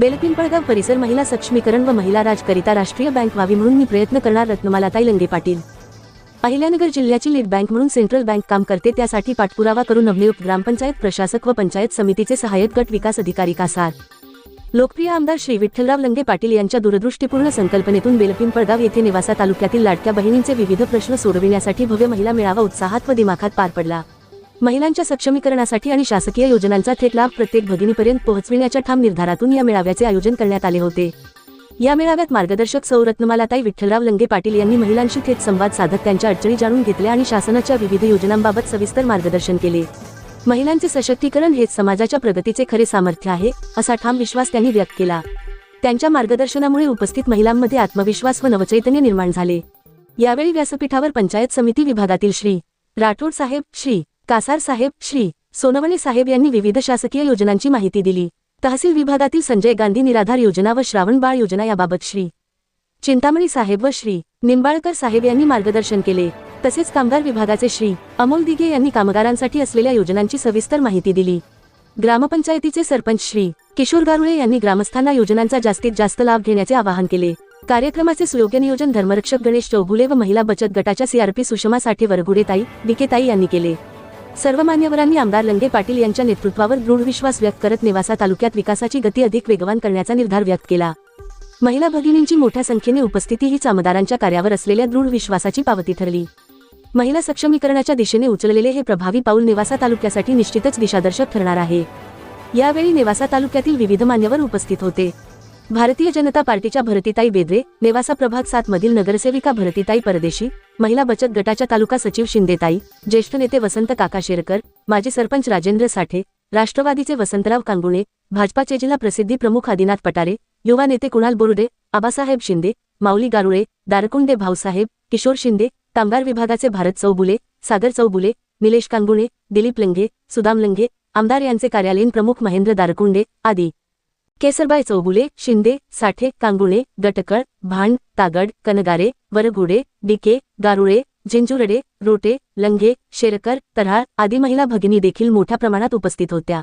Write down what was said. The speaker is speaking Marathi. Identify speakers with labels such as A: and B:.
A: बेलपिंपळगाव परिसर महिला सक्षमीकरण व महिला राजकरिता राष्ट्रीय बँक व्हावी म्हणून मी प्रयत्न करणार रत्नमालाताई लंगे पाटील. अहिल्यानगर जिल्ह्याची लीड बँक म्हणून सेंट्रल बँक काम करते त्यासाठी पाठपुरावा करून नवनियुक्त ग्रामपंचायत प्रशासक व पंचायत समितीचे सहाय्यक गट विकास अधिकारी कासार. लोकप्रिय आमदार श्री विठ्ठलराव लंगे पाटील यांच्या दूरदृष्टीपूर्ण संकल्पनेतून बेलपिंपळगाव येथे निवासा तालुक्यातील लाडक्या बहिणींचे विविध प्रश्न सोडविण्यासाठी भव्य महिला मेळावा उत्साहात व दिमाखात पार पडला. महिलांच्या सक्षमीकरणासाठी आणि शासकीय योजनांचा थेट लाभ प्रत्येक भगिनीपर्यंत पोहोचविण्याच्या ठाम निर्धारातून या मेळाव्याचे आयोजन करण्यात आले होते. या मेळाव्यात मार्गदर्शक सौरत्नमालाताई विठ्ठलराव लंगे पाटील यांनी महिलांशी थेट संवाद साधत त्यांच्या अडचणी जाणून घेतल्या आणि शासनाच्या विविध योजनांबाबत सविस्तर मार्गदर्शन केले. महिलांचे सशक्तीकरण हेच समाजाच्या प्रगतीचे खरे सामर्थ्य आहे असा ठाम विश्वास त्यांनी व्यक्त केला. त्यांच्या मार्गदर्शनामुळे उपस्थित महिलांमध्ये आत्मविश्वास व नवचैतन्य निर्माण झाले. यावेळी व्यासपीठावर पंचायत समिती विभागातील श्री राठोड साहेब श्री कासार साहेब श्री सोनवणे साहेब यांनी विविध शासकीय योजनांची माहिती दिली. तहसील विभागातील संजय गांधी निराधार योजना व श्रावणबाळ योजना याबाबत श्री चिंतामणी साहेब व श्री निंबाळकर साहेब यांनी मार्गदर्शन केले. तसेच कामगार विभागाचे श्री अमोल दिघे यांनी कामगारांसाठी असलेल्या योजनांची सविस्तर माहिती दिली. ग्रामपंचायतीचे सरपंच श्री किशोर गारुळे यांनी ग्रामस्थांना योजनांचा जास्तीत जास्त लाभ घेण्याचे आवाहन केले. कार्यक्रमाचे सुयोग्य नियोजन धर्मरक्षक गणेश चौगुले व महिला बचत गटाच्या सीआरपी सुषमा साठे वरगुडेताई डिकेताई यांनी केले. सर्व मान्यवरांनी आमदार लंगे पाटील यांच्या नेतृत्वावर दृढ विश्वास व्यक्त करत नेवासा तालुक्यात विकासाची गती अधिक वेगवान करण्याचा निर्धार व्यक्त केला. महिला भगिनींची मोठ्या संख्येने उपस्थिती ही आमदारांच्या कार्यावर असलेल्या दृढ विश्वासाची पावती ठरली. महिला सक्षमीकरणाच्या दिशेने उचललेले हे प्रभावी पाऊल नेवासा तालुक्यासाठी निश्चितच दिशादर्शक ठरणार आहे. यावेळी नेवासा तालुक्यातील विविध मान्यवर उपस्थित होते. भारतीय जनता पार्टीच्या भरतीताई बेद्रे नेवासा प्रभाग सात मधील नगरसेविका भरतीताई परदेशी महिला बचत गटाच्या तालुका सचिव शिंदेताई ज्येष्ठ नेते वसंत काका शेरकर माजी सरपंच राजेंद्र साठे राष्ट्रवादीचे वसंतराव कांगुणे भाजपाचे जिल्हा प्रसिद्धी प्रमुख आदिनाथ पटारे युवा नेते कुणाल बोरुडे आबासाहेब शिंदे माऊली गारुळे दारकुंडे भाऊसाहेब किशोर शिंदे कामगार विभागाचे भारत चौबुले सागर चौबुले निलेश कांगुणे दिलीप लंघे सुदाम लंघे आमदार यांचे कार्यालयीन प्रमुख महेंद्र दारकुंडे आदी. केसरबाई चौगुले शिंदे साठे कांगुळे गटकळ भांड तागड कनगारे वरगुडे डिके गारुळे झिंजुरडे रोटे लंगे शेरकर तऱ्हाळ आदी महिला भगिनी देखील मोठ्या प्रमाणात उपस्थित होत्या.